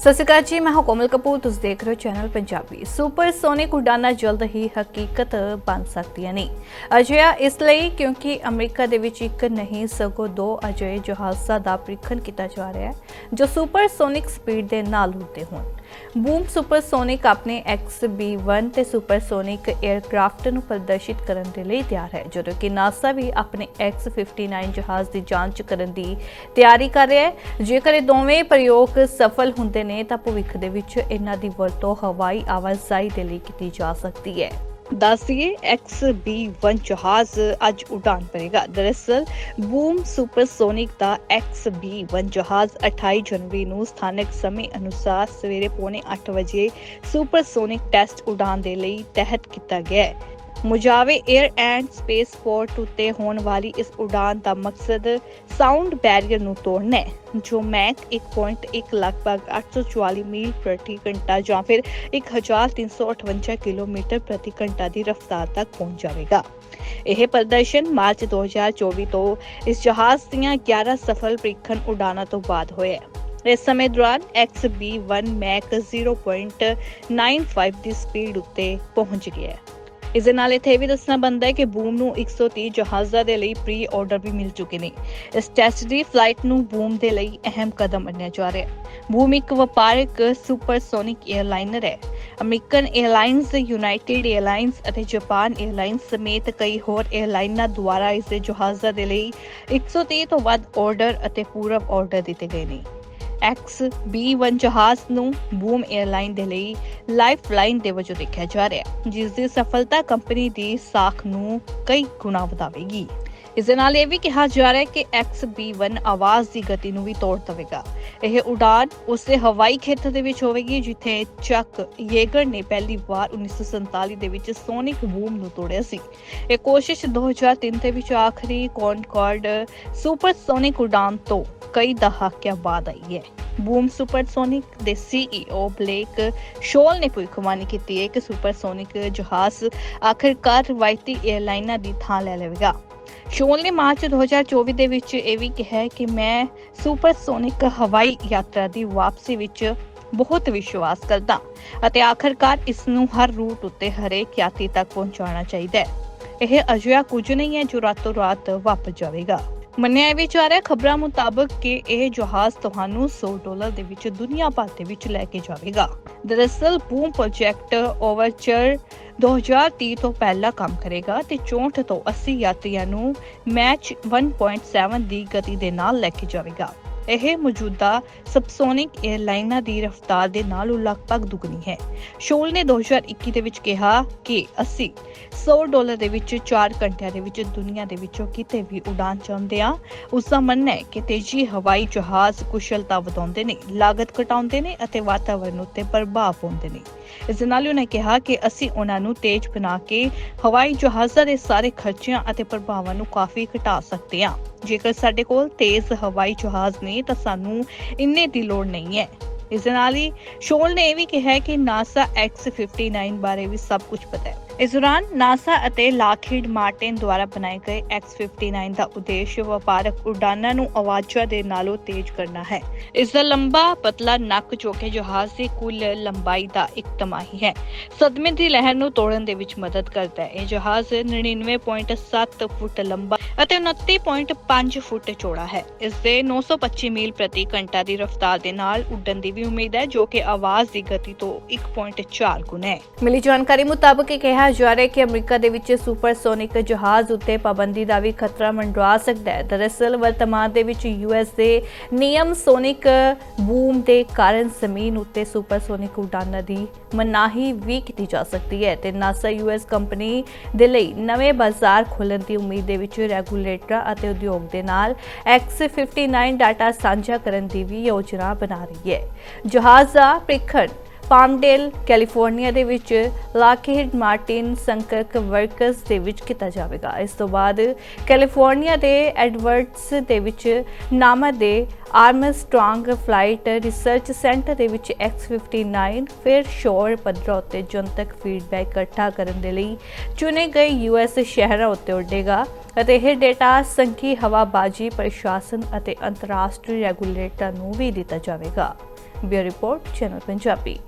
ਸਤਿ ਸ਼੍ਰੀ ਅਕਾਲ ਜੀ, ਮੈਂ ਹਾਂ ਕੋਮਲ ਕਪੂਰ, ਤੁਸੀਂ ਦੇਖ ਰਹੇ ਹੋ ਚੈਨਲ ਪੰਜਾਬੀ। ਸੁਪਰ ਸੋਨਿਕ ਉਡਾਨਾਂ ਜਲਦ ਹੀ ਹਕੀਕਤ ਬਣ ਸਕਦੀਆਂ ਨੇ। ਅਜਿਹਾ ਇਸ ਲਈ ਕਿਉਂਕਿ ਅਮਰੀਕਾ ਦੇ ਵਿੱਚ ਇੱਕ ਨਹੀਂ, ਸਗੋਂ ਦੋ ਅਜਿਹੇ ਜਹਾਜ਼ਾਂ ਦਾ ਪ੍ਰੀਖਣ ਕੀਤਾ ਜਾ ਰਿਹਾ ਹੈ, ਜੋ ਸੁਪਰ ਸੋਨਿਕ ਸਪੀਡ ਦੇ ਨਾਲ ਉੱਡਦੇ ਹੋਣ। ਬੂਮ ਸੁਪਰਸੋਨਿਕ ਆਪਣੇ XB1 ਤੇ ਸੁਪਰਸੋਨਿਕ 에ਅਰਕ੍ਰਾਫਟ ਨੂੰ ਪ੍ਰਦਰਸ਼ਿਤ ਕਰਨ ਦੇ ਲਈ ਤਿਆਰ ਹੈ, ਜਦੋਂ ਕਿ ਨਾਸਾ ਵੀ ਆਪਣੇ X59 ਜਹਾਜ਼ ਦੀ ਜਾਂਚ ਕਰਨ ਦੀ ਤਿਆਰੀ ਕਰ ਰਿਹਾ ਹੈ। ਜੇਕਰ ਇਹ ਦੋਵੇਂ ਪ੍ਰਯੋਗ ਸਫਲ ਹੁੰਦੇ ਨੇ, ਤਾਂ ਭਵਿੱਖ ਦੇ ਵਿੱਚ ਇਹਨਾਂ ਦੀ ਵਰਤੋਂ ਹਵਾਈ ਆਵਾਜਾਈ ਦੇ ਲਈ ਕੀਤੀ ਜਾ ਸਕਦੀ ਹੈ। ਦੱਸਿਏ XB1 ਜਹਾਜ਼ ਅੱਜ ਉਡਾਨ ਭਰੇਗਾ ਦਰਅਸਲ, ਬੂਮ ਸੁਪਰਸੋਨਿਕ ਦਾ XB1 ਜਹਾਜ਼ 28 ਜਨਵਰੀ ਨੂੰ ਸਥਾਨਕ ਸਮੇਂ ਅਨੁਸਾਰ ਸਵੇਰੇ ਪੌਣੇ 8 ਵਜੇ ਸੁਪਰਸੋਨਿਕ ਟੈਸਟ ਉਡਾਨ ਦੇ ਲਈ ਤਹਿਤ ਕੀਤਾ ਗਿਆ ਹੈ। Mojave air and space port ਉੱਤੇ ਹੋਣ ਵਾਲੀ ਇਸ ਉਡਾਨ ਦਾ ਮਕਸਦ ਸਾਊਂਡ ਬੈਰੀਅਰ ਨੂੰ ਤੋੜਨਾ ਹੈ, ਜੋ ਮੈਕ 1.1 ਲਗਭਗ 844 ਮੀਲ ਪ੍ਰਤੀ ਘੰਟਾ ਜਾਂ ਫਿਰ 1358 ਕਿਲੋਮੀਟਰ ਪ੍ਰਤੀ ਘੰਟਾ ਦੀ ਰਫ਼ਤਾਰ ਤੱਕ ਪਹੁੰਚ ਜਾਵੇਗਾ। ਇਹ ਪ੍ਰਦਰਸ਼ਨ ਮਾਰਚ 2024 ਤੋਂ ਇਸ ਜਹਾਜ਼ ਦੀਆਂ 11 ਸਫਲ ਪ੍ਰੀਖਣ ਉਡਾਨਾਂ ਤੋਂ ਬਾਅਦ ਹੋਇਆ ਹੈ। ਇਸ ਸਮੇਂ ਦੌਰਾਨ XB1 ਮੈਕ 0.95 ਦੀ ਸਪੀਡ ਉੱਤੇ ਪਹੁੰਚ ਗਿਆ ਹੈ। ਇਸ ਦੇ ਨਾਲ ਇੱਥੇ ਵੀ ਦੱਸਣਾ ਬੰਦਾ ਹੈ ਕਿ ਬੂਮ ਨੂੰ 130 ਜਹਾਜ਼ਾਂ ਦੇ ਲਈ ਪ੍ਰੀ ਆਰਡਰ ਵੀ ਮਿਲ ਚੁੱਕੇ ਨੇ। ਇਸ ਟੈਸਟ ਦੀ ਫਲਾਈਟ ਨੂੰ ਬੂਮ ਦੇ ਲਈ ਅਹਿਮ ਕਦਮ ਮੰਨਿਆ ਜਾ ਰਿਹਾ ਹੈ। ਬੂਮ ਇੱਕ ਵਪਾਰਕ ਸੁਪਰਸੋਨਿਕ 에ਅਰਲਾਈਨਰ ਹੈ। ਅਮਰੀਕਨ 에ਅਰਲਾਈਨਸ ਯੂਨਾਈਟਿਡ 에ਅਰਲਾਈਨਸ ਅਤੇ ਜਾਪਾਨ 에ਅਰਲਾਈਨਸ ਸਮੇਤ ਕਈ ਹੋਰ 에ਅਰਲਾਈਨਾਂ ਦੁਆਰਾ ਇਸ ਜਹਾਜ਼ਾਂ ਦੇ ਲਈ 130 ਤੋਂ ਵੱਧ ਆਰਡਰ ਅਤੇ ਪੂਰਵ ਆਰਡਰ ਦਿੱਤੇ ਗਏ ਨੇ। XB1 ਜਹਾਜ਼ ਨੂੰ ਬੂਮ 에ਅਰਲਾਈਨ ਦੇ ਲਈ ਲਾਈਫਲਾਈਨ ਦੇ ਵਜੋਂ ਦੇਖਿਆ ਜਾ ਰਿਹਾ ਹੈ ਜਿਸ ਦੀ ਸਫਲਤਾ ਕੰਪਨੀ ਦੀ ਸਾਖ ਨੂੰ ਕਈ ਗੁਣਾ ਵਧਾਵੇਗੀ। ਇਸ ਦੇ ਨਾਲ ਇਹ ਵੀ ਕਿਹਾ ਜਾ ਰਿਹਾ ਹੈ ਕਿ XB1 ਆਵਾਜ਼ ਦੀ ਗਤੀ ਨੂੰ ਵੀ ਤੋੜ ਦੇਵੇਗਾ। ਇਹ ਉਡਾਨ ਉਸੇ ਹਵਾਈ ਖੇਤਰ ਦੇ ਵਿੱਚ ਹੋਵੇਗੀ, ਜਿੱਥੇ ਚੱਕ ਯੇਗਰ ਨੇ ਪਹਿਲੀ ਵਾਰ 1947 ਦੇ ਵਿੱਚ ਸੋਨਿਕ ਬੂਮ ਨੂੰ ਤੋੜਿਆ ਸੀ। ਇਹ ਕੋਸ਼ਿਸ਼ 2003 ਦੇ ਵਿੱਚ ਆਖਰੀ ਕੌਨਕਾਰਡ ਸੁਪਰਸੋਨਿਕ ਉਡਾਨ ਤੋਂ ਕਈ ਦਹਾਕਿਆਂ ਬਾਅਦ ਆਈ ਹੈ। ਬੂਮ ਸੁਪਰਸੋਨਿਕ ਦੇ ਸੀਈਓ ਬਲੇਕ ਸ਼ੋਲ ਨੇ ਭਵਿੱਖਬਾਣੀ ਕੀਤੀ ਹੈ ਕਿ ਸੁਪਰਸੋਨਿਕ ਜਹਾਜ਼ ਆਖਿਰਕਾਰ ਰਵਾਇਤੀ 에ਅਰਲਾਈਨਾਂ ਦੀ ਥਾਂ ਲੈ ਲਵੇਗਾ। ਸ਼ੋਲ ਨੇ ਮਾਰਚ 2024 ਦੇ ਵਿੱਚ ਇਹ ਵੀ ਕਿਹਾ ਕਿ ਮੈਂ ਸੁਪਰਸੋਨਿਕ ਹਵਾਈ ਯਾਤਰਾ ਦੀ ਵਾਪਸੀ ਵਿੱਚ ਬਹੁਤ ਵਿਸ਼ਵਾਸ ਕਰਦਾ ਅਤੇ ਆਖਰਕਾਰ ਇਸ ਨੂੰ ਹਰ ਰੂਟ ਉੱਤੇ ਹਰੇਕ ਯਾਤਰੀ ਤੱਕ ਪਹੁੰਚਾਉਣਾ ਚਾਹੀਦਾ ਹੈ। ਇਹ ਅਜਿਹਾ ਕੁਝ ਨਹੀਂ ਹੈ ਜੋ ਰਾਤੋਂ ਰਾਤ ਵਾਪਸ ਜਾਵੇਗਾ। ਮੰਨਿਆ ਇਹ ਵੀ ਜਾ ਰਿਹਾ ਖਬਰਾਂ ਮੁਤਾਬਕ ਕਿ ਇਹ ਜਹਾਜ਼ ਤੁਹਾਨੂੰ 100 ਡਾਲਰ ਦੇ ਵਿੱਚ ਦੁਨੀਆ ਭਰ ਦੇ ਵਿੱਚ ਲੈ ਕੇ ਜਾਵੇਗਾ। ਦਰਅਸਲ ਬੂਮ ਪ੍ਰੋਜੈਕਟ ਓਵਰਚਰ 2030 ਤੋਂ ਪਹਿਲਾਂ ਕੰਮ ਕਰੇਗਾ ਤੇ 64 ਤੋਂ 80 ਯਾਤਰੀਆਂ ਨੂੰ ਮੈਚ 1.7 ਦੀ ਗਤੀ ਦੇ ਨਾਲ ਲੈ ਕੇ ਜਾਵੇਗਾ। ਇਹ ਮੌਜੂਦਾ ਸਬਸੋਨਿਕ 에ਅਰਲਾਈਨਾਂ ਦੀ ਰਫ਼ਤਾਰ ਦੇ ਨਾਲੋਂ ਲਗਭਗ ਦੁੱਗਣੀ ਹੈ। ਸ਼ੋਲ ਨੇ 2021 ਦੇ ਵਿੱਚ ਕਿਹਾ ਕਿ ਅਸੀਂ 100 ਡਾਲਰ ਦੇ ਵਿੱਚ 4 ਘੰਟਿਆਂ ਦੇ ਵਿੱਚ ਦੁਨੀਆ ਦੇ ਵਿੱਚੋਂ ਕਿਤੇ ਵੀ ਉਡਾਨ ਚਾਹੁੰਦੇ ਆ ਉਸ ਦਾ ਮੰਨਣਾ ਹੈ ਕਿ ਤੇਜ਼ੀ ਹਵਾਈ ਜਹਾਜ਼ ਕੁਸ਼ਲਤਾ ਵਧਾਉਂਦੇ ਨੇ, ਲਾਗਤ ਘਟਾਉਂਦੇ ਨੇ ਅਤੇ ਵਾਤਾਵਰਣ ਉੱਤੇ ਪ੍ਰਭਾਵ ਪਾਉਂਦੇ ਨੇ। ਇਸ ਨਾਲ ਹੀ ਉਹਨੇ ਕਿਹਾ ਕਿ ਅਸੀਂ ਉਹਨਾਂ ਨੂੰ ਤੇਜ਼ ਬਣਾ ਕੇ ਹਵਾਈ ਜਹਾਜ਼ਾਂ ਦੇ ਸਾਰੇ ਖਰਚਿਆਂ ਅਤੇ ਪ੍ਰਭਾਵਾਂ ਨੂੰ ਕਾਫੀ ਘਟਾ ਸਕਦੇ ਹਾਂ। ਜੇਕਰ ਸਾਡੇ ਕੋਲ ਤੇਜ਼ ਹਵਾਈ ਜਹਾਜ਼ ਨੇ ਤਾਂ ਸਾਨੂੰ ਇੰਨੇ ਦੀ ਲੋੜ ਨਹੀਂ ਹੈ। ਇਸ ਦੇ ਨਾਲ ਹੀ ਸ਼ੋਲ ਨੇ ਇਹ ਵੀ ਕਿਹਾ ਕਿ ਨਾਸਾ X59 ਬਾਰੇ ਵੀ ਸਭ ਕੁਝ ਪਤਾ ਹੈ। ਇਸ ਦੌਰਾਨ ਨਾਸਾ ਅਤੇ ਲਾਕਹੀਡ ਮਾਰਟਿਨ ਦੁਆਰਾ ਬਣਾਏ ਗਏ X59 ਦਾ ਉਦੇਸ਼ ਵਪਾਰਕ ਉਡਾਨਾਂ ਨੂੰ ਆਵਾਜ਼ਾਂ ਦੇ ਨਾਲੋਂ ਤੇਜ਼ ਕਰਨਾ ਹੈ। ਇਸ ਦਾ ਲੰਬਾ, ਪਤਲਾ, ਨੱਕ ਜੋ ਕਿ ਜਹਾਜ਼ ਦੀ ਕੁੱਲ ਲੰਬਾਈ ਦਾ ਇੱਕ ਤਿਮਾਹੀ ਹੈ। ਸਦਮੇ ਦੀ ਲਹਿਰ ਨੂੰ ਤੋੜਨ ਦੇ ਵਿੱਚ ਮਦਦ ਕਰਦਾ ਹੈ। ਇਹ ਜਹਾਜ਼ 99.7 ਫੁੱਟ ਲੰਬਾ ਅਤੇ 29.5 ਫੁੱਟ ਚੌੜਾ ਹੈ। ਇਸ ਦੇ 925 ਮੀਲ ਪ੍ਰਤੀ ਘੰਟਾ ਦੀ ਰਫ਼ਤਾਰ ਦੇ ਨਾਲ ਉੱਡਣ ਦੀ ਵੀ ਉਮੀਦ ਹੈ, ਜੋ ਕਿ ਆਵਾਜ਼ ਦੀ ਗਤੀ ਤੋਂ 1.4 ਗੁਣਾ ਹੈ। ਮਿਲੀ ਜਾਣਕਾਰੀ ਮੁਤਾਬਕ ਇਹ ਕਿਹਾ ਜਾ ਰਿਹਾ ਹੈ ਕਿ ਅਮਰੀਕਾ ਦੇ ਵਿੱਚ ਸੁਪਰਸੋਨਿਕ ਜਹਾਜ਼ ਉੱਤੇ ਪਾਬੰਦੀ ਦਾ ਵੀ ਖਤਰਾ ਮੰਡਰਾ ਸਕਦਾ ਹੈ। ਦਰਅਸਲ, ਵਰਤਮਾਨ ਦੇ ਵਿੱਚ ਯੂਐਸ ਦੇ ਨਿਯਮ ਸੋਨਿਕ ਬੂਮ ਦੇ ਕਾਰਨ ਜ਼ਮੀਨ ਉੱਤੇ ਸੁਪਰਸੋਨਿਕ ਉਡਾਨਾਂ ਦੀ ਮਨਾਹੀ ਵੀ ਕੀਤੀ ਜਾ ਸਕਦੀ ਹੈ ਤੇ ਨਾਸਾ ਯੂਐਸ ਕੰਪਨੀ ਦੇ ਲਈ ਨਵੇਂ ਬਾਜ਼ਾਰ ਖੋਲ੍ਹਣ ਦੀ ਉਮੀਦ ਦੇ ਵਿੱਚ ਰੈਗੂਲੇਟਰਾਂ ਅਤੇ ਉਦਯੋਗ ਦੇ ਨਾਲ X59 ਡਾਟਾ ਸਾਂਝਾ ਕਰਨ ਦੀ ਵੀ ਯੋਜਨਾ ਬਣਾ ਰਹੀ ਹੈ। ਜਹਾਜ਼ ਦਾ ਪ੍ਰੀਖਣ ਪਾਮਡੇਲ, ਕੈਲੀਫੋਰਨੀਆ ਦੇ ਵਿੱਚ ਲਾਕਹੀਡ ਮਾਰਟਿਨ ਸੰਕਰਕ ਵਰਕਰਸ ਦੇ ਵਿੱਚ ਕੀਤਾ ਜਾਵੇਗਾ। ਇਸ ਤੋਂ ਬਾਅਦ ਕੈਲੀਫੋਰਨੀਆ ਦੇ ਐਡਵਰਡਸ ਦੇ ਵਿੱਚ ਨਾਮਾ ਦੇ ਆਰਮਸਟ੍ਰੋਂਗ ਫਲਾਈਟ ਰਿਸਰਚ ਸੈਂਟਰ ਦੇ ਵਿੱਚ X59 ਫਿਰ ਸ਼ੋਰ ਪੱਧਰ ਉੱਤੇ ਜਨਤਕ ਫੀਡਬੈਕ ਇਕੱਠਾ ਕਰਨ ਦੇ ਲਈ ਚੁਣੇ ਗਏ ਯੂਐਸ ਸ਼ਹਿਰਾਂ ਉੱਤੇ ਉੱਡੇਗਾ ਅਤੇ ਇਹ ਡੇਟਾ ਸੰਖੀ ਹਵਾਬਾਜੀ ਪ੍ਰਸ਼ਾਸਨ ਅਤੇ ਅੰਤਰਰਾਸ਼ਟਰੀ ਰੈਗੂਲੇਟਰ ਨੂੰ ਵੀ ਦਿੱਤਾ ਜਾਵੇਗਾ। Bureau report, channel Punjabi.